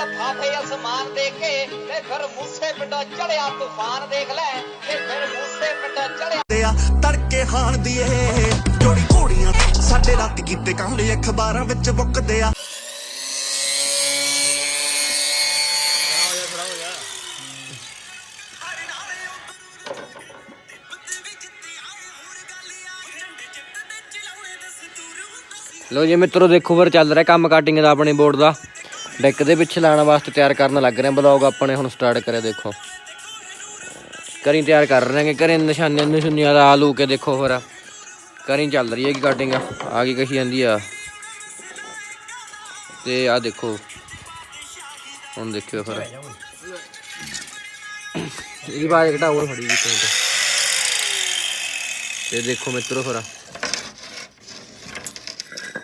ਲਫਾਫੇ ਅਸਮਾਨ ਦੇ ਕੇ ਤੇ ਫਿਰ ਮੂਸੇ ਪਿੰਡੋਂ ਚੜਿਆ ਤੂਫਾਨ ਦੇਖ ਲੈ ਤੇ ਫਿਰ ਮੂਸੇ ਪਿੰਡੋਂ ਚੜਿਆ ਤੜਕੇ ਹਾਣ ਦੀ ਇਹ ਜੋੜੀ ਘੋੜੀਆਂ ਸਾਡੇ ਰਾਤ ਕੀਤੇ ਕਾਂਡੇ ਅਖਬਾਰਾਂ ਵਿੱਚ ਬੁੱਕਦੇ ਆ। ਲੋ ਜੀ ਮਿੱਤਰੋ ਦੇਖੋ ਫਿਰ ਚੱਲ ਰਿਹਾ ਕੰਮ ਕਟਿੰਗ ਦਾ ਆਪਣੇ ਬੋਰਡ ਦਾ। ਡੈਕ ਦੇ ਪਿੱਛੇ ਲਾਉਣ ਵਾਸਤੇ ਤਿਆਰ ਕਰਨ ਲੱਗ ਰਹੇ ਆ ਬਲੌਗ ਆਪਣੇ ਹੁਣ ਸਟਾਰਟ ਕਰਿਆ ਦੇਖੋ। ਕਰੀ ਤਿਆਰ ਕਰ ਰਹੇ ਨੇ ਕਰੇ ਨਿਸ਼ਾਨੇ ਨਿਸ਼ਾਨੀਆਂ ਦਾ ਆਲੂ ਕੇ ਦੇਖੋ ਫਿਰ ਕਰੀ ਚੱਲ ਰਹੀ ਹੈ ਕਿ ਕਟਿੰਗ ਆ ਗਈ ਕਹੀ ਜਾਂਦੀ ਆ। ਤੇ ਆ ਦੇਖੋ। ਹੁਣ ਦੇਖਿਓ ਫਿਰ। ਇਹ ਬਾਅਦ ਘਟਾ ਫੜੀ ਵੀ ਤੇ ਦੇਖੋ ਮਿੱਤਰੋ ਫਿਰ।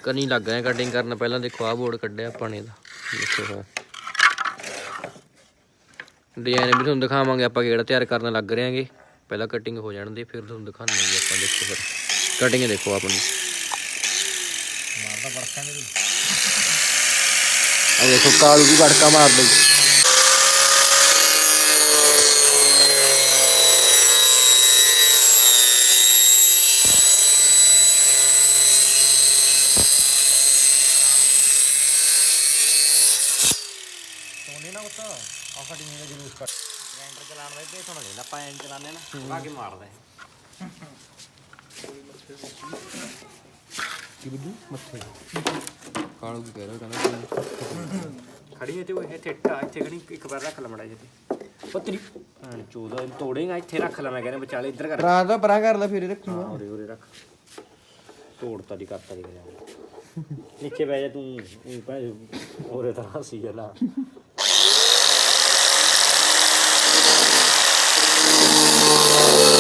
ਕਨੀ ਲੱਗ ਰਿਹਾ ਕਟਿੰਗ ਕਰਨ। ਪਹਿਲਾਂ ਦੇਖੋ ਆਹ ਬੋਰਡ ਕੱਢਿਆ ਆਪਾਂ ਨੇ ਦਾ ਦੇਖੋ ਹਾਂ ਡਿਜ਼ਾਈਨ ਵੀ ਤੁਹਾਨੂੰ ਦਿਖਾਵਾਂਗੇ ਆਪਾਂ ਕਿਹੜਾ ਤਿਆਰ ਕਰਨ ਲੱਗ ਰਹੇ ਆਂਗੇ ਪਹਿਲਾਂ ਕਟਿੰਗ ਹੋ ਜਾਣ ਦੇ ਫਿਰ ਤੁਹਾਨੂੰ ਦਿਖਾਵਾਂਗੇ ਆਪਾਂ ਦੇਖੋ ਫਿਰ। ਕਟਿੰਗ ਦੇਖੋ ਆਪਣੀ। ਮਾਰਦਾ ਬੜਕਾ ਮੇਰੀ ਆ ਦੇਖੋ ਕਾਲੂ ਵੀ ਬੜਕਾ ਮਾਰ ਲਈ ਕੀ ਬੁੱਧੂ? ਮੱਥੇ। ਕਾਲੂ ਕੀ ਕਹਿ ਰਿਹਾ ਕਹਿੰਦਾ ਖੜੀ ਹੈ ਤੇ ਉਹ ਇੱਥੇ ਟਾ ਇੱਥੇ ਖੜੀ ਇੱਕ ਵਾਰ ਰੱਖ ਲੈ ਮੜਾ ਜਿੱਤੇ ਪਤਰੀ। ਹਾਂ 14 ਤੋੜੇਗਾ ਇੱਥੇ ਰੱਖ ਲੈ ਮੈਂ ਕਹਿੰਦਾ ਵਿਚਾਲੇ ਇੱਧਰ ਕਰ। ਰਾਤ ਦਾ ਪਰਾਂ ਕਰ ਲੈ ਫਿਰ ਰੱਖੂਗਾ ਉਰੇ ਉਰੇ ਰੱਖ। ਤੋੜਤਾ ਦੀ ਕਰਤਾ ਦੀ ਗਿਆ ਨੀਚੇ ਬਹਿ ਜਾ ਤੂੰ ਪੈ ਉਰੇ ਤਾਂ ਹੱਸੀ ਜਲਾ Oh.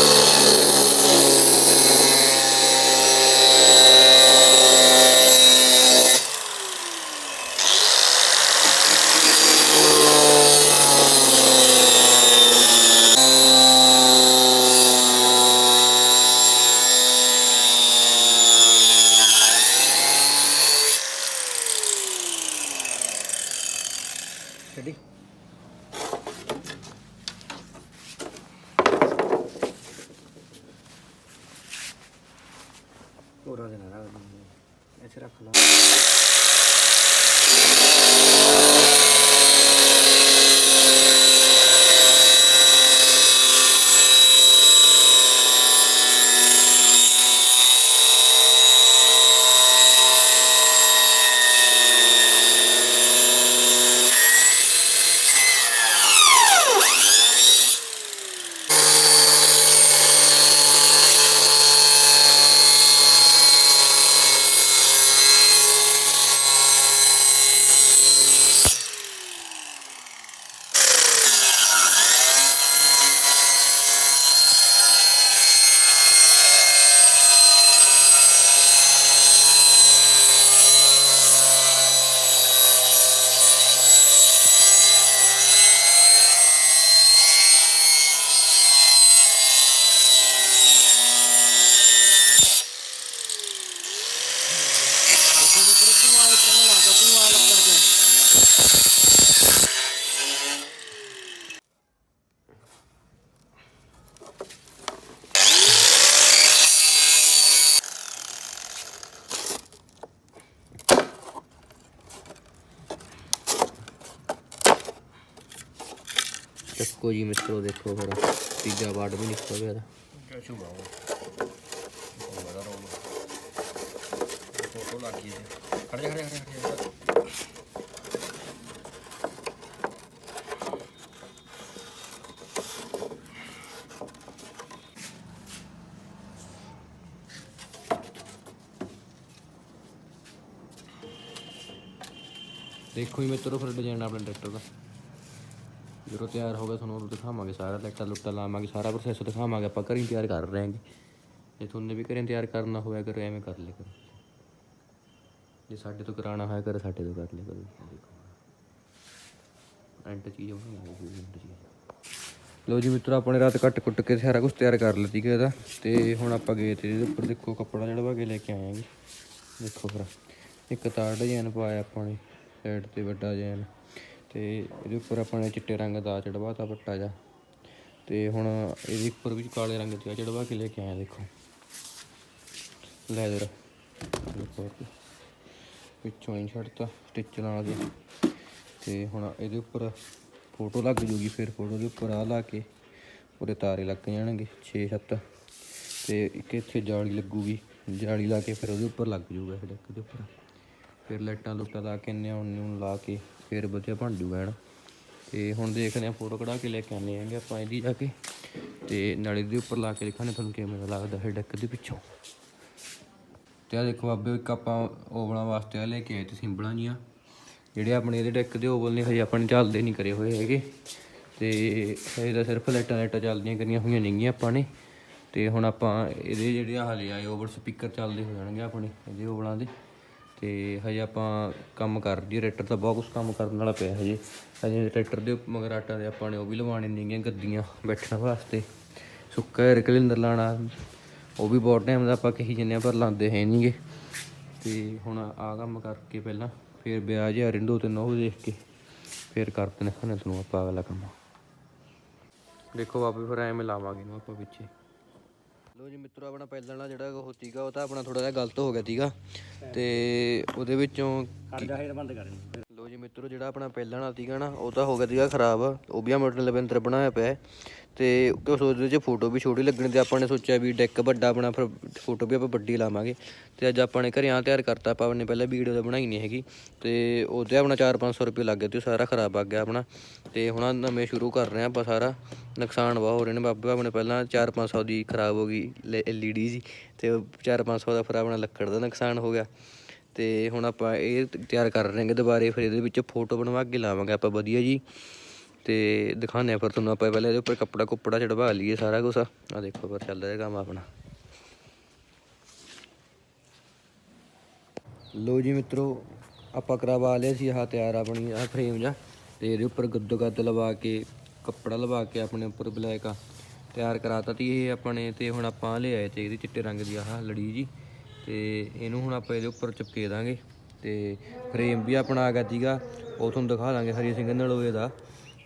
ਹੋਰਾਂ ਦੇ ਨਾ ਰੱਖ ਇੱਥੇ ਰੱਖ ਲਾ। ਚੱਕੋ ਜੀ ਮਿੱਤਰੋ, ਦੇਖੋ ਫਿਰ ਤੀਜਾ ਵਾਰਡ ਵੀ ਨਿਕਲ ਗਿਆ ਇਹਦਾ। ਫੋਟੋ ਲੱਗ ਗਈ ਖੜ ਜਾ ਖੜ ਜਾ ਖੜ ਜਾ ਦੇਖੋ ਜੀ ਮਿੱਤਰੋ, ਫਿਰ ਡਿਜ਼ਾਈਨ ਆਪਣੇ ਟਰੈਕਟਰ ਦਾ ਜਦੋਂ ਤਿਆਰ ਹੋ ਗਿਆ ਤੁਹਾਨੂੰ ਉਹ ਦਿਖਾਵਾਂਗੇ ਸਾਰਾ ਲਾਈਟਾਂ ਲੁੱਟਾ ਲਾਵਾਂਗੇ, ਸਾਰਾ ਪ੍ਰੋਸੈਸ ਦਿਖਾਵਾਂਗੇ, ਆਪਾਂ ਘਰੇ ਤਿਆਰ ਕਰ ਰਹੇ ਹਾਂਗੇ ਜੇ ਤੁਹਾਨੂੰ ਵੀ ਘਰੇ ਤਿਆਰ ਕਰਨਾ ਹੋਇਆ, ਕਰੋ, ਐਵੇਂ ਕਰ ਲਿਆ ਕਰੋ। ਜੇ ਸਾਡੇ ਤੋਂ ਕਰਾਉਣਾ ਹੋਇਆ, ਕਰੋ, ਸਾਡੇ ਤੋਂ ਕਰ ਲਿਆ ਕਰੋ। ਦੇਖੋ। ਐਂਟ ਚੀਜ਼ ਬਣਾਉਂਗੇ ਕੋਈ ਲੋ ਜੀ ਮਿੱਤਰੋ ਆਪਣੇ ਰਾਤ ਕੱਟ ਕੁੱਟ ਕੇ ਸਾਰਾ ਕੁਝ ਤਿਆਰ ਕਰ ਲਿੱਤੀ ਗਿਆ ਇਹਦਾ। ਤੇ ਹੁਣ ਆਪਾਂ ਗਏ ਤੇ ਇਹਦੇ ਉੱਪਰ ਦੇਖੋ, ਕੱਪੜਾ ਜਿਹੜਾ ਕੇ ਲੈ ਕੇ ਆਏ ਆਂਗੇ ਦੇਖੋ ਫਿਰ ਇੱਕ ਤਾਰ ਡਿਜ਼ਾਈਨ ਪਾਇਆ ਆਪਾਂ ਨੇ, ਸਾਈਡ ਤੇ ਵੱਡਾ ਡਿਜ਼ਾਈਨ ਤੇ ਇਹਦੇ ਉੱਪਰ ਆਪਾਂ ਨੇ ਚਿੱਟੇ ਰੰਗ ਦਾ ਚੜਵਾਤਾ ਪੱਟਾ ਜਾ ਤੇ ਹੁਣ ਇਹਦੇ ਉੱਪਰ ਵੀ ਕਾਲੇ ਰੰਗ ਦਾ ਚੜਵਾ ਕੇ ਲੈ ਕੇ ਆਇਆ ਦੇਖੋ। ਲੈਦਰ ਦੇਖੋ ਪਿੱਛੋਂ ਹੀ ਛੱਡਤਾ ਸਟਿਚ ਨਾਲ ਦੀ ਤੇ ਹੁਣ ਇਹਦੇ ਉੱਪਰ ਫੋਟੋ ਲੱਗ ਜੂਗੀ ਫਿਰ ਫੋਟੋ ਦੇ ਉੱਪਰ ਆ ਲਾ ਕੇ। ਉਹਦੇ ਤਾਰੇ ਲੱਗ ਜਾਣਗੇ 6-7 ਤੇ ਇੱਕ ਇੱਥੇ ਜਾਲੀ ਲੱਗੂਗੀ। ਜਾਲੀ ਲਾ ਕੇ ਫਿਰ ਉਹਦੇ ਉੱਪਰ ਲੱਗ ਜੂਗਾ ਇਹ ਡੈਕ ਦੇ ਉੱਪਰ। ਫਿਰ ਲਾਈਟਾਂ ਲੁੱਟਾਂ ਲਾ ਕੇ ਨਿਆਉਣ ਨਿਉਣ ਲਾ ਕੇ। ਫਿਰ ਵਧੀਆ ਬਣ ਜੂਗਾ ਹਨ ਤੇ ਹੁਣ ਦੇਖਦੇ ਆ ਫੋਟੋ ਕਢਾ ਕੇ ਲੈ ਕੇ ਆਨੇ ਆਂਗੇ ਆਪਾਂ ਇਹਦੀ ਜਾ ਕੇ। ਤੇ ਨਾਲੇ ਦੇ ਉੱਪਰ ਲਾ ਕੇ ਦਿਖਾਣੇ ਤੁਹਾਨੂੰ ਕਿਵੇਂ ਦਾ, ਲੱਗਦਾ ਹੈ ਡੈਕ ਦੇ ਪਿੱਛੋਂ। ਤੇ ਆ ਦੇਖੋ ਬਾਬੇ, ਇੱਕ ਆਪਾਂ ਓਵਲਾਂ ਵਾਸਤੇ ਆ ਲੈ ਕੇ ਆਏ ਤੇ ਸਿੰਬਲਾਂ ਜੀਆਂ। ਜਿਹੜੇ ਆਪਣੇ ਇਹਦੇ ਡੈਕ ਦੇ ਓਵਲ ਨੇ, ਹਜੇ ਆਪਾਂ ਨੇ ਚੱਲਦੇ ਨਹੀਂ ਕਰੇ ਹੋਏ ਹੈਗੇ। ਤੇ ਹਜੇ ਤਾਂ ਸਿਰਫ ਲਾਈਟਾਂ ਲਾਈਟਾਂ ਚੱਲਦੀਆਂ ਕਰੀਆਂ ਹੋਈਆਂ ਨੇਗੀਆਂ ਆਪਾਂ ਨੇ। ਤੇ ਹੁਣ ਆਪਾਂ ਇਹਦੇ ਜਿਹੜੇ ਹਾਲੇ ਆਏ ਓਵਰ ਸਪੀਕਰ ਚੱਲਦੇ ਹੋ ਜਾਣਗੇ ਆਪਣੇ, ਇਹਦੇ ਓਵਲਾਂ ਦੇ। ਤੇ ਹਜੇ ਆਪਾਂ ਕੰਮ ਕਰ ਜੀ ਰੈਟਰ ਤਾਂ ਬਹੁਤ ਕੁਝ ਕੰਮ ਕਰਨ ਵਾਲਾ ਪਿਆ ਹਜੇ। ਹਜੇ ਟਰੈਕਟਰ ਦੇ ਮਗਰ ਆਟਾ ਦੇ ਆਪਾਂ ਨੇ ਉਹ ਵੀ ਲਵਾਉਣੇ ਨੇਗੀਆਂ ਗੱਦੀਆਂ ਬੈਠਣ ਵਾਸਤੇ। ਸੁੱਕਾ 에ਅਰ ਕਲਿੰਦਰ ਲਾਣਾ ਉਹ ਵੀ ਬਹੁਤ ਟਾਈਮ ਦਾ ਆਪਾਂ ਕਹੀ ਜੰਨੇ ਆ ਪਰ ਲਾਉਂਦੇ ਹੈ ਨਹੀਂਗੇ ਤੇ ਹੁਣ ਆ ਕੰਮ ਕਰਕੇ ਪਹਿਲਾਂ ਫਿਰ ਵਿਆਹ ਜਿਹਾ ਰਿੰਦੋ ਤੇ ਨੋ ਦੇਖ ਕੇ। ਫਿਰ ਕਰਦੇ ਨੇ ਖਾਣੇ ਤੁਹਾਨੂੰ ਆਪਾਂ ਅਗਲਾ ਕੰਮ। ਦੇਖੋ ਬਾਬੇ ਫਿਰ ਐਵੇਂ ਲਾਵਾਂਗੇ ਇਹਨੂੰ ਆਪਾਂ ਪਿੱਛੇ। ਲੋ ਜੀ ਮਿੱਤਰੋ ਆਪਣਾ ਪਹਿਲਾਂ ਵਾਲਾ ਜਿਹੜਾ ਉਹ ਸੀਗਾ ਉਹ ਤਾਂ ਆਪਣਾ ਥੋੜਾ ਜਿਹਾ ਗਲਤ ਹੋ ਗਿਆ ਸੀਗਾ ਤੇ ਉਹਦੇ ਵਿੱਚੋਂ ਕਰ ਜਾ ਹੇਰ ਬੰਦ ਕਰ। ਲੋ ਜੀ ਮਿੱਤਰੋ ਜਿਹੜਾ ਆਪਣਾ ਪਹਿਲਾਂ ਵਾਲਾ ਸੀਗਾ ਨਾ ਉਹ ਤਾਂ ਹੋ ਗਿਆ ਸੀਗਾ ਖਰਾਬ ਉਹ ਵੀ ਆ ਮੋਟਰ ਲਵਿੰਦਰ ਬਣਾਇਆ ਪਿਆ ਹੈ। ਤੇ ਕਿਉਂ ਸੋਚਦੇ ਚ ਫੋਟੋ ਵੀ ਛੋਟੀ ਲੱਗਣੀ ਤੇ ਆਪਾਂ ਨੇ ਸੋਚਿਆ ਵੀ ਡੈਕ ਵੱਡਾ ਬਣਾ ਫਿਰ ਫੋਟੋ ਵੀ ਆਪਾਂ ਵੱਡੀ ਲਾਵਾਂਗੇ। ਤੇ ਅੱਜ ਆਪਾਂ ਨੇ ਘਰੇ ਆ ਤਿਆਰ ਕਰਤਾ, ਆਪਾਂ ਨੇ ਪਹਿਲਾਂ ਵੀਡੀਓ ਤਾਂ ਬਣਾਈ ਨਹੀਂ ਹੈਗੀ। ਤੇ ਉਹਦੇ ਆਪਣਾ 4-500 ਰੁਪਏ ਲੱਗ ਗਏ ਤੇ ਉਹ ਸਾਰਾ ਖਰਾਬ ਆ ਗਿਆ ਆਪਣਾ। ਤੇ ਹੁਣ ਨਵੇਂ ਸ਼ੁਰੂ ਕਰ ਰਹੇ ਆ ਆਪਾਂ ਸਾਰਾ। ਨੁਕਸਾਨ ਬਹੁਤ ਹੋ ਰਹੇ ਨੇ, ਬਾਬੇ ਆਪਣੇ ਪਹਿਲਾਂ 4-500 ਦੀ ਖਰਾਬ ਹੋ ਗਈ ਐਲਈਡੀ ਜੀ, ਤੇ 4-500 ਦਾ ਫਿਰ ਆਪਣਾ ਲੱਕੜ ਦਾ ਨੁਕਸਾਨ ਹੋ ਗਿਆ। ਤੇ ਹੁਣ ਆਪਾਂ ਇਹ ਤਿਆਰ ਕਰ ਰਹੇ ਹਾਂਗੇ, ਦੁਬਾਰੇ ਫਿਰ ਇਹਦੇ ਵਿੱਚ ਫੋਟੋ ਬਣਵਾ ਕੇ ਲਾਵਾਂਗੇ ਆਪਾਂ, ਵਧੀਆ ਜੀ। ਤੇ ਦਿਖਾਉਂਦੇ ਆ ਫਿਰ ਤੁਹਾਨੂੰ ਆਪਾਂ ਪਹਿਲਾਂ ਇਹਦੇ ਉੱਪਰ ਕੱਪੜਾ ਕੁੱਪੜਾ ਚੜਵਾ ਲਈਏ ਸਾਰਾ ਕੁਝ ਆ ਦੇਖੋ ਪਰ ਚੱਲ ਰਿਹਾ ਕੰਮ ਆਪਣਾ। ਲੋ ਜੀ ਮਿੱਤਰੋ, ਆਪਾਂ ਕਰਵਾ ਲਿਆ ਸੀ ਆਹ ਤਿਆਰ ਆਪਣੀ ਆਹ ਫਰੇਮ ਜਾਂ ਤੇ ਇਹਦੇ ਉੱਪਰ ਗੱਦੋ ਗੱਦ ਲਵਾ ਕੇ, ਕੱਪੜਾ ਲਵਾ ਕੇ ਆਪਣੇ ਉੱਪਰ ਬਲੈਕ ਆ। ਤਿਆਰ ਕਰਾਤਾ ਤੀ ਇਹ ਆਪਣੇ ਤੇ ਹੁਣ ਆਪਾਂ ਲਿਆਏ ਤੇ ਇਹਦੀ ਚਿੱਟੇ ਰੰਗ ਦੀ ਆਹ ਲੜੀ ਜੀ। ਤੇ ਇਹਨੂੰ ਹੁਣ ਆਪਾਂ ਇਹਦੇ ਉੱਪਰ ਚਿਪਕੇ ਦਾਂਗੇ ਤੇ ਫਰੇਮ ਵੀ ਆਪਣਾ ਆ ਗਿਆ ਸੀਗਾ, ਉਹ ਤੁਹਾਨੂੰ ਦਿਖਾ ਲਾਂਗੇ ਹਰੀ ਸਿੰਘ ਨਲੋਏ ਦਾ।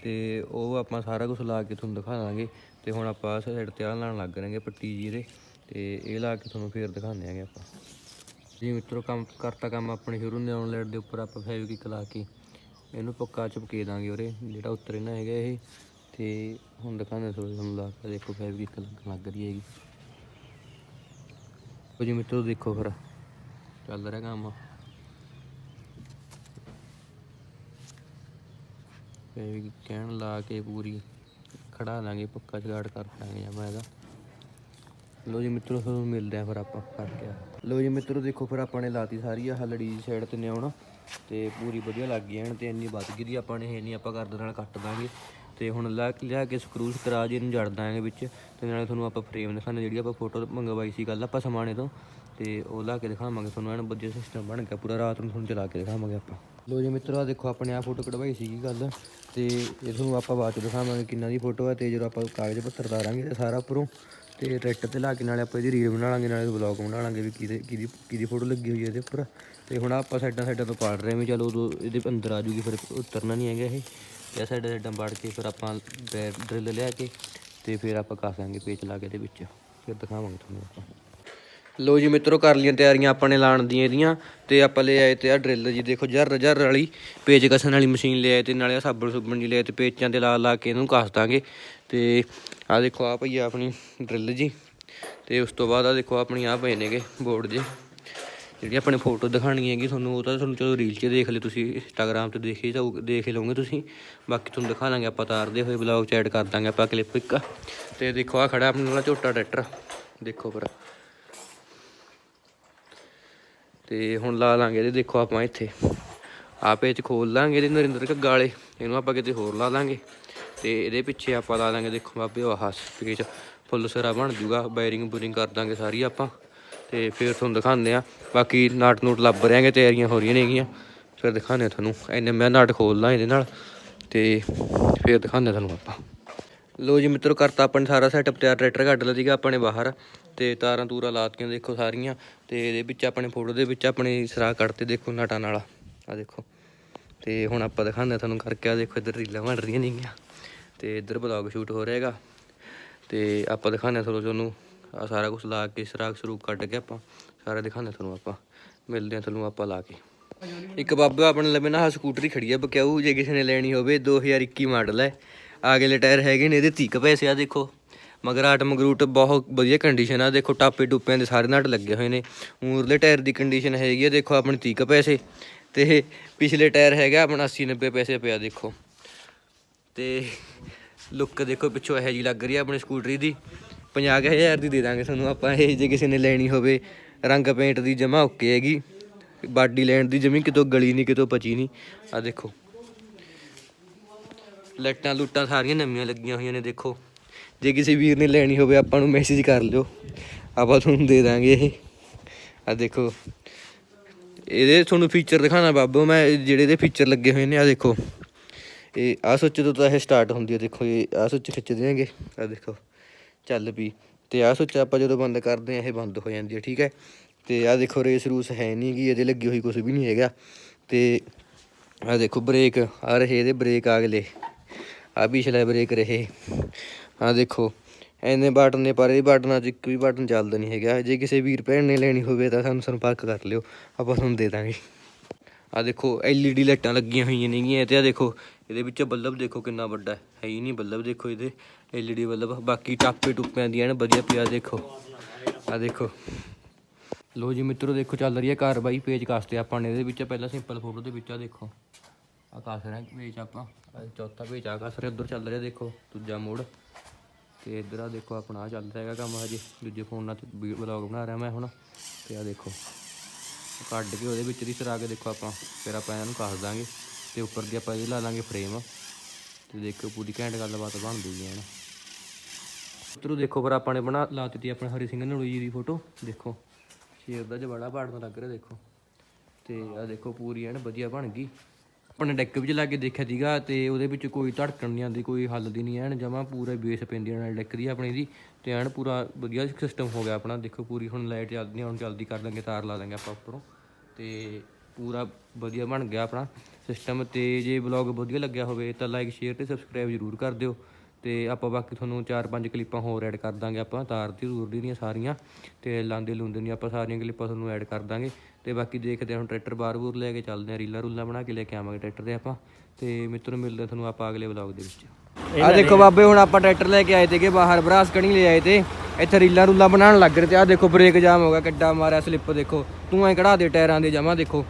ਤੇ ਉਹ ਆਪਾਂ ਸਾਰਾ ਕੁਝ ਲਾ ਕੇ ਤੁਹਾਨੂੰ ਦਿਖਾ ਦਾਂਗੇ ਤੇ ਹੁਣ ਆਪਾਂ ਸਾਈਡ ਤੇ ਆਹ ਲਾਣ ਲੱਗ ਰਹੇ ਪੱਟੀ ਜੀ ਦੇ ਤੇ ਇਹ ਲਾ ਕੇ ਤੁਹਾਨੂੰ ਫੇਰ ਦਿਖਾਉਂਦੇ ਆਂਗੇ ਆਪਾਂ। ਜੀ ਮਿੱਤਰੋ, ਕੰਮ ਕਰਤਾ ਕੰਮ ਆਪਣੇ ਸ਼ੁਰੂ ਨਿਆਉਣ ਲੈਟ ਦੇ ਉੱਪਰ ਆਪਾਂ ਫੈਵਿਕ ਲਾ ਕੇ ਇਹਨੂੰ ਪੱਕਾ ਚੁਪਕੇ ਦਾਂਗੇ ਉਰੇ, ਜਿਹੜਾ ਉੱਤਰੇ ਨਾ ਹੈਗਾ ਇਹ। ਤੇ ਹੁਣ ਦਿਖਾਉਂਦੇ ਥੋੜੀ ਤੁਹਾਨੂੰ ਲਾ ਕੇ, ਦੇਖੋ ਫੈਵਿਕ ਲੱਗਣ ਲੱਗ ਰਹੀ ਹੈਗੀ। ਉਹ ਜੀ ਮਿੱਤਰੋ, ਦੇਖੋ ਫਿਰ ਚੱਲ ਰਿਹਾ ਕੰਮ। ਫੈਵਿਕ ਕਹਿਣ ਲਾ ਕੇ ਪੂਰੀ ਖੜਾ ਲਾਂਗੇ, ਪੱਕਾ ਜਗਾੜ ਕਰ ਦਾਂਗੇ ਆਪਾਂ ਇਹਦਾ। ਲੋ ਜੀ ਮਿੱਤਰੋ, ਤੁਹਾਨੂੰ ਮਿਲਦੇ ਆ ਫਿਰ ਆਪਾਂ ਕਰਕੇ। ਲੋ ਜੀ ਮਿੱਤਰੋ, ਦੇਖੋ ਫਿਰ ਆਪਾਂ ਨੇ ਲਾਤੀ ਸਾਰੀ ਆ ਲੜੀ ਸਾਈਡ ਤੇ ਨਿਆਉਣਾ। ਤੇ ਪੂਰੀ ਵਧੀਆ ਲੱਗ ਗਈ ਐਨ ਤੇ ਇੰਨੀ ਵੱਧ ਗਈ ਦੀ ਆਪਾਂ ਨੇ ਇਹ ਨਹੀਂ ਆਪਾਂ ਕਰਦੇ ਨਾਲ ਕੱਟ ਦਾਂਗੇ। ਤੇ ਹੁਣ ਲਾ ਲਿਆ ਕੇ ਸਕਰੂਸ ਕਰਾ ਜੀ ਇਹਨੂੰ ਜੜ ਦਾਂਗੇ ਵਿੱਚ, ਤੇ ਨਾਲੇ ਤੁਹਾਨੂੰ ਆਪਾਂ ਫਰੇਮ ਦਿਖਾਣੇ ਜਿਹੜੀ ਆਪਾਂ ਫੋਟੋ ਮੰਗਵਾਈ ਸੀ ਕੱਲ ਆਪਾਂ ਸਮਾਣੇ ਤੋਂ, ਤੇ ਉਹ ਲਾ ਕੇ ਦਿਖਾਵਾਂਗੇ ਤੁਹਾਨੂੰ, ਐਨ ਵਧੀਆ ਸਿਸਟਮ ਬਣ ਗਿਆ ਪੂਰਾ, ਰਾਤ ਨੂੰ ਤੁਹਾਨੂੰ ਚਲਾ ਕੇ ਦਿਖਾਵਾਂਗੇ ਆਪਾਂ। ਲੋ ਜੀ ਮਿੱਤਰੋ ਆ ਦੇਖੋ ਆਪਣੇ ਆ ਫੋਟੋ ਕਢਵਾਈ ਸੀਗੀ ਗੱਲ ਤੇ ਇਹ ਤੁਹਾਨੂੰ ਆਪਾਂ ਬਾਅਦ ਚ ਦਿਖਾਵਾਂਗੇ ਕਿੰਨਾ ਦੀ ਫੋਟੋ ਹੈ ਤੇ ਜਦੋਂ ਆਪਾਂ ਕਾਗਜ਼ ਪੱਤਰ ਉਤਾਰਾਂਗੇ ਤੇ ਸਾਰਾ ਉੱਪਰੋਂ, ਤੇ ਰੈਟ ਤੇ ਲਾ ਕੇ ਨਾਲੇ ਆਪਾਂ ਇਹਦੀ ਰੀਲ ਬਣਾ ਲਾਂਗੇ ਨਾਲੇ ਵਲੌਗ ਬਣਾ ਲਾਂਗੇ ਵੀ ਕਿਹਦੇ ਕਿਹਦੀ ਕਿਹਦੀ ਫੋਟੋ ਲੱਗੀ ਹੋਈ ਹੈ ਇਹਦੇ ਉੱਪਰ। ਤੇ ਹੁਣ ਆਪਾਂ ਸਾਈਡਾਂ ਸਾਈਡਾਂ ਤੋਂ ਪਾੜ ਰਹੇ ਹਾਂ ਵੀ ਚਲੋ ਉਦੋਂ ਇਹਦੇ ਅੰਦਰ ਆ ਜੂਗੀ, ਫਿਰ ਉਤਰਨਾ ਨਹੀਂ ਹੈਗਾ ਇਹ। ਤੇ ਸਾਈਡਾਂ ਸਾਈਡਾਂ ਵੜ ਕੇ ਫਿਰ ਆਪਾਂ ਡਰਿੱਲ ਲਿਆ ਕੇ ਤੇ ਫਿਰ ਆਪਾਂ ਕਾਸਾਂਗੇ ਪੇਚ ਲਾ ਕੇ ਇਹਦੇ ਵਿੱਚ। ਫਿਰ ਦਿਖਾਵਾਂਗੇ ਤੁਹਾਨੂੰ ਆਪਾਂ। ਲੋ ਜੀ ਮਿੱਤਰੋ, ਕਰ ਲੀਆਂ ਤਿਆਰੀਆਂ ਆਪਾਂ ਨੇ ਲਾਣ ਦੀਆਂ ਇਹਦੀਆਂ ਤੇ ਆਪਾਂ ਲੈ ਆਏ ਤੇ ਆ ਡਰਿੱਲ ਜੀ, ਦੇਖੋ ਜਰ ਜਰ ਵਾਲੀ ਪੇਚ ਕਸਣ ਵਾਲੀ ਮਸ਼ੀਨ ਲੈ ਆਏ ਤੇ ਨਾਲੇ ਆ ਸਾਬਣ ਸੁਬਣ ਜੀ ਲੈ ਆਏ ਤੇ ਪੇਚਾਂ ਤੇ ਲਾ ਲਾ ਕੇ ਇਹਨੂੰ ਕੱਸ ਦਾਂਗੇ ਤੇ ਆ ਦੇਖੋ ਆ ਭਈਆ ਆਪਣੀ ਡਰਿੱਲ ਜੀ ਤੇ ਉਸ ਤੋਂ ਬਾਅਦ ਆ ਦੇਖੋ ਆਪਣੀ ਆ ਪਏ ਨੇਗੇ ਬੋਰਡ ਜੇ। ਜਿਹੜੀ ਆਪਣੇ ਫੋਟੋ ਦਿਖਾਣੀ ਹੈਗੀ, ਤੁਹਾਨੂੰ ਉਹ ਤਾਂ ਤੁਹਾਨੂੰ ਚਲੋ ਰੀਲ 'ਚ ਦੇਖ ਲਿਓ ਤੁਸੀਂ ਇੰਸਟਾਗ੍ਰਾਮ ਤੇ ਦੇਖੇ ਜਾਓ ਦੇਖ ਹੀ ਲਓਗੇ ਤੁਸੀਂ। ਬਾਕੀ ਤੁਹਾਨੂੰ ਦਿਖਾ ਲਾਂਗੇ ਆਪਾਂ ਤਾਰਦੇ ਹੋਏ ਬਲੌਗ ਚ ਐਡ ਕਰ ਦਾਂਗੇ ਆਪਾਂ ਕਲਿੱਪ ਇੱਕ। ਤੇ ਦੇਖੋ ਆ ਖੜਾ ਆਪਣੇ ਨਾਲ ਝੋਟਾ ਟਰੈਕਟਰ ਦੇਖੋ ਪਰ ਤੇ ਹੁਣ ਲਾ ਲਾਂਗੇ ਇਹਦੇ, ਦੇਖੋ ਆਪਾਂ ਇੱਥੇ। ਆਪੇ ਚ ਖੋਲ ਲਾਂਗੇ ਇਹਦੇ ਨਰਿੰਦਰ ਘੱਗਾ ਵਾਲੇ, ਇਹਨੂੰ ਆਪਾਂ ਕਿਤੇ ਹੋਰ ਲਾ ਲਾਂਗੇ। ਤੇ ਇਹਦੇ ਪਿੱਛੇ ਆਪਾਂ ਲਾ ਲਾਂਗੇ, ਦੇਖੋ ਬਾਬੇ, ਆਹ ਪੇਚ ਫੁੱਲ ਸਿਰਾ ਬਣ ਜੂਗਾ ਬਾਇਰਿੰਗ ਬੁਰਿੰਗ ਕਰ ਦਾਂਗੇ ਸਾਰੀ ਆਪਾਂ। ਤੇ ਫਿਰ ਤੁਹਾਨੂੰ ਦਿਖਾਉਂਦੇ ਆ ਬਾਕੀ ਨਾਟ ਨੂਟ ਲੱਭ ਰਿਆਂਗੇ ਤਿਆਰੀਆਂ ਹੋ ਰਹੀਆਂ ਨੇਗੀਆਂ। ਫਿਰ ਦਿਖਾਉਂਦੇ ਆ ਤੁਹਾਨੂੰ। ਐਨੇ ਮੈਂ ਨਾਟ ਖੋਲਦਾ ਇਹਦੇ ਨਾਲ ਤੇ ਫਿਰ ਦਿਖਾਉਂਦੇ ਆ ਤੁਹਾਨੂੰ ਆਪਾਂ। ਲੋ ਜੀ ਮਿੱਤਰੋ, ਕਰਤਾ ਆਪਾਂ ਨੇ ਸਾਰਾ ਸੈਟਅਪ ਤਿਆਰ ਟਰੈਕਟਰ ਕੱਢ ਲਿਆ ਸੀਗਾ ਆਪਣੇ ਬਾਹਰ ਤੇ ਤਾਰਾਂ ਤੂਰਾਂ ਲਾਤੀਆਂ ਦੇਖੋ ਸਾਰੀਆਂ ਤੇ ਇਹਦੇ ਵਿੱਚ ਆਪਣੇ ਫੋਟੋ ਦੇ ਵਿੱਚ ਆਪਣੇ ਸਰਾ ਕੱਢਤੇ ਦੇਖੋ ਨਟਾਂ ਨਾਲ। ਆ ਦੇਖੋ। ਤੇ ਹੁਣ ਆਪਾਂ ਦਿਖਾਉਂਦੇ ਹਾਂ ਤੁਹਾਨੂੰ ਕਰਕੇ। ਆ ਦੇਖੋ ਇੱਧਰ ਰੀਲਾਂ ਬਣ ਰਹੀਆਂ ਨੇਗੀਆਂ ਤੇ ਇੱਧਰ ਬਲੌਗ ਸ਼ੂਟ ਹੋ ਰਿਹਾ ਹੈਗਾ। ਤੇ ਆਪਾਂ ਦਿਖਾਉਂਦੇ ਹਾਂ ਤੁਹਾਨੂੰ ਤੁਹਾਨੂੰ ਆ ਸਾਰਾ ਕੁਝ ਲਾ ਕੇ ਸਰਾਖ ਸਰੂਖ ਕੱਢ ਕੇ ਆਪਾਂ ਸਾਰਾ ਦਿਖਾਉਂਦੇ ਹਾਂ ਤੁਹਾਨੂੰ ਆਪਾਂ। ਮਿਲਦੇ ਹਾਂ ਤੁਹਾਨੂੰ ਆਪਾਂ ਲਾ ਕੇ। ਇੱਕ ਬਾਬਾ ਆਪਣੇ ਲਵੇ ਨਾ, ਆਹ ਸਕੂਟਰੀ ਖੜੀ ਆ ਬਕਿਆਊ, ਜੇ ਕਿਸੇ ਨੇ ਲੈਣੀ ਹੋਵੇ 2021 ਮਾਡਲ ਹੈ। ਆਗੇਲੇ ਟਾਇਰ ਹੈਗੇ ਨੇ, ਇਹਦੇ 30 ਪੈਸੇ ਆ ਦੇਖੋ। ਮਗਰਾਟ ਮਗਰੂਟ ਬਹੁਤ ਵਧੀਆ ਕੰਡੀਸ਼ਨ ਆ, ਦੇਖੋ, ਟਾਪੇ ਟੁੱਪਿਆਂ ਦੇ ਸਾਰੇ ਨਟ ਲੱਗੇ ਹੋਏ ਨੇ। ਮੂਰਲੇ ਟਾਇਰ ਦੀ ਕੰਡੀਸ਼ਨ ਹੈਗੀ ਆ, ਦੇਖੋ, ਆਪਣੇ 30 ਪੈਸੇ। ਤੇ ਪਿਛਲੇ ਟਾਇਰ ਹੈਗਾ, ਆਪਣਾ 80 90 ਪੈਸੇ ਪਿਆ, ਦੇਖੋ। ਤੇ ਲੁੱਕ ਦੇਖੋ, ਪਿੱਛੋਂ ਇਹੋ ਜੀ ਲੱਗ ਰਹੀ ਆ ਆਪਣੀ ਸਕੂਟਰੀ ਦੀ। 50000 ਦੀ ਦੇ ਦਾਂਗੇ ਤੁਹਾਨੂੰ। ਆਪਾਂ ਇਹ ਜੇ ਕਿਸੇ ਨੇ ਲੈਣੀ ਹੋਵੇ, ਰੰਗ ਪੇਂਟ ਦੀ ਜਮਾ ਓਕੇ ਹੈਗੀ। ਬਾਡੀ ਲੈਣ ਦੀ ਜਮੀ ਕਿਤੋਂ ਗਲੀ ਨਹੀਂ, ਕਿਤੋਂ ਪਚੀ ਨਹੀਂ। ਆ ਦੇਖੋ। ਲਾਈਟਾਂ ਲੁੱਟਾਂ ਸਾਰੀਆਂ ਨਵੀਆਂ ਲੱਗੀਆਂ ਹੋਈਆਂ ਨੇ, ਦੇਖੋ। ਜੇ ਕਿਸੇ ਵੀਰ ਨੇ ਲੈਣੀ ਹੋਵੇ, ਆਪਾਂ ਨੂੰ ਮੈਸੇਜ ਕਰ ਲਿਓ। ਆਪਾਂ ਤੁਹਾਨੂੰ ਦੇ ਦਾਂਗੇ ਇਹ। ਆ ਦੇਖੋ। ਇਹਦੇ ਤੁਹਾਨੂੰ ਫੀਚਰ ਦਿਖਾਣਾ ਬਾਬੂ, ਮੈਂ ਜਿਹੜੇ ਇਹਦੇ ਫੀਚਰ ਲੱਗੇ ਹੋਏ ਨੇ ਆ ਦੇਖੋ। ਇਹ ਆ ਸੁੱਚ ਤੋਂ ਤਾਂ ਇਹ ਸਟਾਰਟ ਹੁੰਦੀ ਹੈ ਦੇਖੋ, ਇਹ ਆ ਸੁੱਚ ਖਿੱਚ ਦੇਣਗੇ ਆ ਦੇਖੋ। ਚੱਲ ਪਈ ਤੇ ਆਹ ਸੁੱਚ ਆਪਾਂ ਜਦੋਂ ਬੰਦ ਕਰਦੇ ਆ ਇਹ ਬੰਦ ਹੋ ਜਾਂਦੀ ਹੈ, ਠੀਕ ਹੈ। ਤੇ ਆਹ ਦੇਖੋ ਰੇਸ ਰੂਸ ਹੈ ਨਹੀਂ ਕਿ ਇਹਦੇ ਲੱਗੀ ਹੋਈ ਕੁਝ ਵੀ ਨਹੀਂ ਹੈਗਾ। ਤੇ ਆਹ ਦੇਖੋ ਬ੍ਰੇਕ ਆ ਰਹੇ ਇਹਦੇ ਬ੍ਰੇਕ ਅਗਲੇ। ਆ ਪਿਛਲਾ ਬ੍ਰੇਕ ਰਹੇ। ਆਹ ਦੇਖੋ ਐਨੇ ਬਟਨ ਨੇ, ਪਰ ਇਹ ਬਟਨਾਂ 'ਚ ਇੱਕ ਵੀ ਬਟਨ ਚੱਲਦਾ ਨਹੀਂ ਹੈਗਾ। ਜੇ ਕਿਸੇ ਵੀਰ ਭੈਣ ਨੇ ਲੈਣੀ ਹੋਵੇ ਤਾਂ ਸਾਨੂੰ ਸੰਪਰਕ ਕਰ ਲਿਓ। ਆਪਾਂ ਤੁਹਾਨੂੰ ਦੇ ਦਾਂਗੇ। ਆ ਦੇਖੋ, LED ਲਾਈਟਾਂ ਲੱਗੀਆਂ ਹੋਈਆਂ ਨੇਗੀਆਂ ਤੇ ਆ ਦੇਖੋ, ਇਹਦੇ ਵਿੱਚ ਬੱਲਬ ਦੇਖੋ ਕਿੰਨਾ ਵੱਡਾ ਹੈ। ਹੈ ਹੀ ਨਹੀਂ ਬੱਲਬ, ਦੇਖੋ ਇਹਦੇ LED ਬੱਲਬ। ਬਾਕੀ ਟਾਪੇ ਟੁੱਪਿਆਂ ਦੀਆਂ ਨੇ, ਵਧੀਆ ਪਿਆ, ਦੇਖੋ। ਆ ਦੇਖੋ। ਲੋ ਜੀ ਮਿੱਤਰੋ, ਦੇਖੋ ਚੱਲ ਰਹੀ ਹੈ ਕਾਰਵਾਈ ਪੇਜ ਕਾਸਤੇ ਆਪਾਂ ਨੇ ਇਹਦੇ ਵਿੱਚ ਪਹਿਲਾਂ ਸਿੰਪਲ ਫੋਟੋ ਦੇ ਵਿੱਚ ਆ ਦੇਖੋ। ਆ ਕਾਸ ਰਿਹਾ ਪੇਜ ਆਪਾਂ। ਚੌਥਾ ਪੇਜ ਆ ਕਾਸ ਰਿਹਾ, ਉਧਰ ਚੱਲ ਰਿਹਾ, ਦੇਖੋ, ਦੂਜਾ ਮੋੜ। ਤੇ ਇਧਰ ਆ ਦੇਖੋ, ਆਪਣਾ ਆਹ ਚੱਲ ਰਿਹਾ ਹੈਗਾ ਕੰਮ ਹਜੇ। ਦੂਜੇ ਫੋਨ ਨਾਲ ਵਲੌਗ ਬਣਾ ਰਿਹਾ ਮੈਂ ਹੁਣ। ਤੇ ਆ ਦੇਖੋ। ਕੱਢ ਕੇ ਉਹਦੇ ਵਿੱਚ ਦੀ ਸਰਾ ਕੇ ਦੇਖੋ ਆਪਾਂ, ਫਿਰ ਆਪਾਂ ਇਹਨਾਂ ਨੂੰ ਕੱਸ ਦਾਂਗੇ ਤੇ ਉੱਪਰ ਦੀ ਆਪਾਂ ਇਹ ਲਾ ਲਾਂਗੇ ਫਰੇਮ ਤੇ ਦੇਖੋ ਪੂਰੀ ਘੈਂਟ ਗੱਲਬਾਤ ਬਣ ਦੂਗੀ ਹਨ ਉਧਰੋਂ ਦੇਖੋ ਫਿਰ ਆਪਾਂ ਨੇ ਬਣਾ ਲਾ ਦਿੱਤੀ ਆਪਣੇ ਹਰੀ ਸਿੰਘ ਨਲੋਈ ਦੀ ਫੋਟੋ ਦੇਖੋ। ਸ਼ੇਰ ਦਾ ਜਵਾੜਾ ਪਾੜਨ ਲੱਗ ਰਿਹਾ, ਦੇਖੋ। ਤੇ ਆ ਦੇਖੋ ਪੂਰੀ ਐਨ ਵਧੀਆ ਬਣ ਗਈ। ਆਪਣੇ ਡੈਕ ਵਿੱਚ ਲਾ ਕੇ ਦੇਖਿਆ ਸੀਗਾ ਤੇ ਉਹਦੇ ਵਿੱਚ ਕੋਈ ਧੜਕਣ ਨਹੀਂ ਆਉਂਦੀ, ਕੋਈ ਹੱਲਦੀ ਨਹੀਂ, ਐਨ ਜਮਾ ਪੂਰਾ ਬੇਸ ਪੈਂਦੀ ਨਾਲ ਡੈਕ ਦੀ ਆਪਣੀ ਦੀ ਤੇ ਐਨ ਪੂਰਾ ਵਧੀਆ ਸਿਸਟਮ ਹੋ ਗਿਆ ਆਪਣਾ। ਦੇਖੋ ਪੂਰੀ ਹੁਣ ਲਾਈਟ ਚੱਲਦੀ ਹੁਣ ਜਲਦੀ ਕਰ ਦਾਂਗੇ ਤਾਰ ਲਾ ਦਾਂਗੇ ਆਪਾਂ ਉੱਪਰੋਂ। ਤੇ ਪੂਰਾ ਵਧੀਆ ਬਣ ਗਿਆ ਆਪਣਾ ਸਿਸਟਮ ਤੇ ਜੇ ਵਲੌਗ ਵਧੀਆ ਲੱਗਿਆ ਹੋਵੇ ਤਾਂ ਲਾਈਕ ਸ਼ੇਅਰ ਤੇ ਸਬਸਕ੍ਰਾਈਬ ਜ਼ਰੂਰ ਕਰ ਦਿਓ। ਤੇ ਆਪਾਂ ਬਾਕੀ ਤੁਹਾਨੂੰ ਚਾਰ ਪੰਜ ਕਲਿੱਪਾਂ ਹੋਰ ਐਡ ਕਰ ਦਾਂਗੇ ਆਪਾਂ ਤਾਰ ਦੀ ਜ਼ਰੂਰ ਦੀਆਂ ਸਾਰੀਆਂ ਤੇ ਲਾਂਦੇ ਲੁੰਦੇ ਦੀਆਂ ਆਪਾਂ ਸਾਰੀਆਂ ਕਲਿੱਪਾਂ ਤੁਹਾਨੂੰ ਐਡ ਕਰ ਦਾਂਗੇ ਤੇ ਬਾਕੀ ਦੇਖਦੇ ਹਾਂ ਹੁਣ ਟਰੈਕਟਰ ਬਾਰ ਬੂਰ ਲੈ ਕੇ ਚੱਲਦੇ ਹਾਂ ਰੀਲਾਂ ਰੂਲਾਂ ਬਣਾ ਕੇ ਲੈ ਕੇ ਆਵਾਂਗੇ ਟਰੈਕਟਰ ਦੇ ਆਪਾਂ ਤੇ ਮਿੱਤਰੋਂ ਮਿਲਦੇ ਹਾਂ ਤੁਹਾਨੂੰ ਆਪਾਂ ਅਗਲੇ ਵਲੌਗ ਦੇ ਵਿੱਚ। ਆ ਦੇਖੋ ਬਾਬੇ ਹੁਣ ਆਪਾਂ ਟਰੈਕਟਰ ਲੈ ਕੇ ਆਏ ਤੇਗੇ ਬਾਹਰ ਬਰਾਸ ਕਣੀ ਲੈ ਆਏ ਤੇ ਇੱਥੇ ਰੀਲਾਂ ਰੂਲਾਂ ਬਣਾਉਣ ਲੱਗ ਰਹੇ ਤੇ ਆ ਦੇਖੋ ਬ੍ਰੇਕ ਜਾਮ ਹੋ ਗਿਆ ਕਿੱਡਾ ਮਾਰਿਆ ਸਲਿੱਪ ਦੇਖੋ ਤੂੰ ਐ ਕਢਾ ਦੇ ਟਾਇਰਾਂ ਦੇ ਜਮਾ ਦੇਖੋ।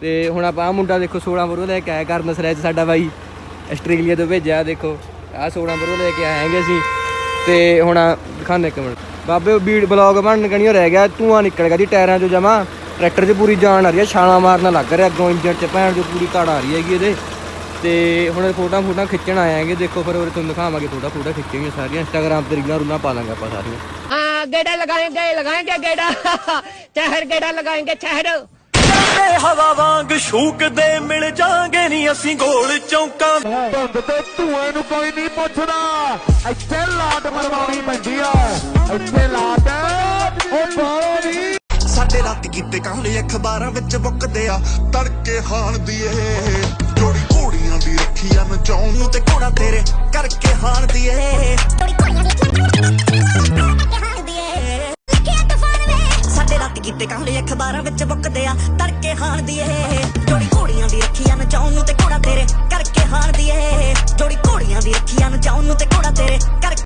ਤੇ ਹੁਣ ਆਪਾਂ ਆ ਮੁੰਡਾ ਦੇਖੋ 16 ਬਰੋ ਲੈ ਕੇ ਆਇਆ ਕਰਨ ਸਰੈਜ ਸਾਡਾ ਬਾਈ ਆਸਟ੍ਰੇਲੀਆ ਤੋਂ ਭੇਜਿਆ ਦੇਖੋ। ਆ 16 ਬਰੋ ਲੈ ਕੇ ਆਏ ਅਸੀਂ। ਤੇ ਹੁਣ ਦਿਖਾਣੇ ਇੱਕ ਮਿੰਟ। ਬਾਬੇ ਉਹ ਬੀੜ ਬਲੌਗ ਬਣਨ ਕਣੀਓ ਰਹਿ ਗਿਆ, ਧੂਆ ਨਿਕਲ ਗਿਆ ਜੀ ਟਾਇਰਾਂ ਚੋਂ ਜਮਾ। ਟਰੈਕਟਰ 'ਚ ਪੂਰੀ ਜਾਨ ਆ ਰਹੀ ਹੈ ਛਾਲਾਂ ਮਾਰਨ ਲੱਗ ਰਿਹਾ, ਅੱਗੋਂ ਇੰਜਣ 'ਚ ਭੈਣ ਜੋ ਪੂਰੀ ਧੜ ਆ ਰਹੀ ਹੈਗੀ ਇਹਦੇ। ਤੇ ਹੁਣ ਫੋਟੋਆਂ ਫੋਟੋਆਂ ਖਿੱਚਣ ਆਏ ਦੇਖੋ ਫਿਰ ਉਹ ਤੁਹਾਨੂੰ ਦਿਖਾਵਾਂਗੇ ਫੋਟੋਆਂ ਫੋਟੋਆਂ ਖਿੱਚਾਂਗੇ ਸਾਰੀਆਂ। ਇੰਸਟਾਗ੍ਰਾਮ ਤੇ ਰੀਲਾਂ ਰੂਲਾਂ ਪਾ ਲਾਂਗੇ ਆਪਾਂ ਸਾਰੀਆਂ। ਹਾਂ, ਗੇੜਾ ਲਗਾਏਗੇ ਲਗਾਏਗੇ ਗੇੜਾ। ਚਹਿਰ ਗੇੜਾ ਲਗਾਏਗੇ, ਚਹਿਰ। ਤੇ ਹਵਾ ਵਾਂਗ ਸ਼ੂਕਦੇ ਮਿਲ ਜਾਾਂਗੇ ਨਹੀਂ ਅਸੀਂ ਗੋਲ ਚੌਂਕਾਂ। ਧੁੰਦ ਤੇ ਧੂਏ ਨੂੰ ਕੋਈ ਨਹੀਂ ਪੁੱਛਦਾ। ਇੱਥੇ ਲਾਟ ਮਰਵਾਉਣੀ ਪੈਂਦੀ ਆ। ਇੱਥੇ ਲਾਟ ਉਹ ਬਾਹਰੋਂ ਨਹੀਂ ਸਾਡੇ ਰਾਤ ਕੀਤੇ ਕਾਂਲੇ ਅਖਬਾਰਾਂ ਵਿੱਚ ਬੁੱਕਦੇ ਆ। ਤੜਕੇ ਹਾਣ ਦੀ ਏ। ਜੋੜੀ ਘੋੜੀਆਂ ਦੀ ਰੱਖੀ ਆ ਨਚਾਉਣ ਨੂੰ ਤੇ ਘੋੜਾ ਤੇਰੇ ਕਰਕੇ ਹਾਣ ਦੀ ਏ ਸਾਡੇ ਰਾਤ ਕੀਤੇ ਕਾਂਲੇ ਅਖਬਾਰਾਂ ਵਿੱਚ ਬੁੱਕਦੇ ਆ, ਤੜਕੇ ਹਾਰਦੀ ਏ ਜੋੜੀ ਘੋੜੀਆਂ ਦੀ ਰੱਖੀ ਆ ਨਚਾਉਣ ਨੂੰ ਤੇ ਘੋੜਾ ਤੇਰੇ ਕਰਕੇ ਹਾਰਦੀ ਏ ਜੋੜੀ ਘੋੜੀਆਂ ਦੀ ਰੱਖੀ ਆ ਨਚਾਉਣ ਨੂੰ ਤੇ ਘੋੜਾ ਤੇਰੇ ਕਰਕੇ